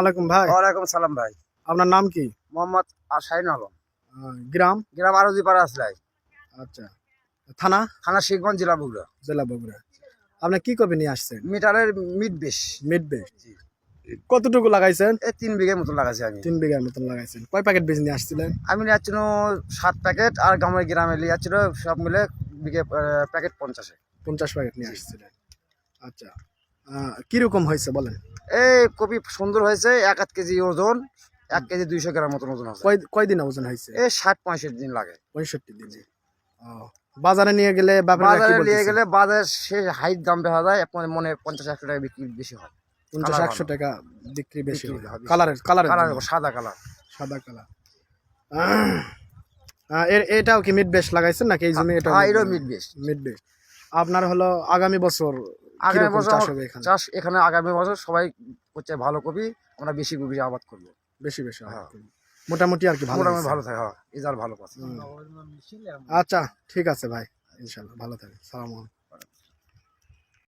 আলাইকুম ভাই। ওয়ালাইকুম সালাম ভাই। আপনার নাম কি? মোহাম্মদ আশাইন আলম। গ্রাম? গ্রাম আরজি পাড়া আসলাই। আচ্ছা। থানা? থানা শিখগঞ্জ জেলা বগুড়া। জেলা বগুড়া। আপনি কি কবে নিয়ে আসছেন? মিটারের মিট বেশ। মিড বে কতটুকু লাগাইছেন? এই তিন বিঘের মতন লাগাইছি আমি। তিন বিঘার মতন লাগাইছেন। কয় প্যাকেট বীজ নিয়ে আসছিলেন? আমি যাচ্ছিল সাত প্যাকেট আর গ্রামের গ্রামে নিয়ে যাচ্ছিল সব মিলে বিঘে প্যাকেট পঞ্চাশে। পঞ্চাশ প্যাকেট নিয়ে আসছিলেন। আচ্ছা। কীরকম হয়েছে বলেন? এই কপি সুন্দর হয়েছে এক আধ কেজি ওজন এক কেজি দুইশো গ্রাম মতন ওজন আছে। কয়দিন ওজন হয়েছে? এই ষাট পঁয়ষট্টি দিন লাগে। পঁয়ষট্টি দিন। বাজারে নিয়ে গেলে বাজারে নিয়ে গেলে বাজারে সে হাইট দাম দেখা যায় আপনার মনে পঞ্চাশ একশো টাকা বিক্রি বেশি হয়। পঞ্চাশ একশো টাকা বিক্রি বেশি হয়। কালারের কালারের কালার সাদা কালার সাদা কালারের এটাও কি মিড বেশ লাগাইছেন নাকি? এই জমি এটা হ্যাঁ এটাও মিট বেশ মিড বেশ আপনার হলো আগামী বছর আগামী বছর চাষ এখানে? আগামী বছর সবাই হচ্ছে ভালো কপি আমরা বেশি কপি আবাদ করব। বেশি বেশি হ্যাঁ। মোটামুটি আর কি ভালো মোটামুটি ভালো থাকে হ্যাঁ। রেজাল্ট ভালো পাচ্ছে। আচ্ছা ঠিক আছে ভাই ইনশাল্লাহ ভালো থাকে সালাম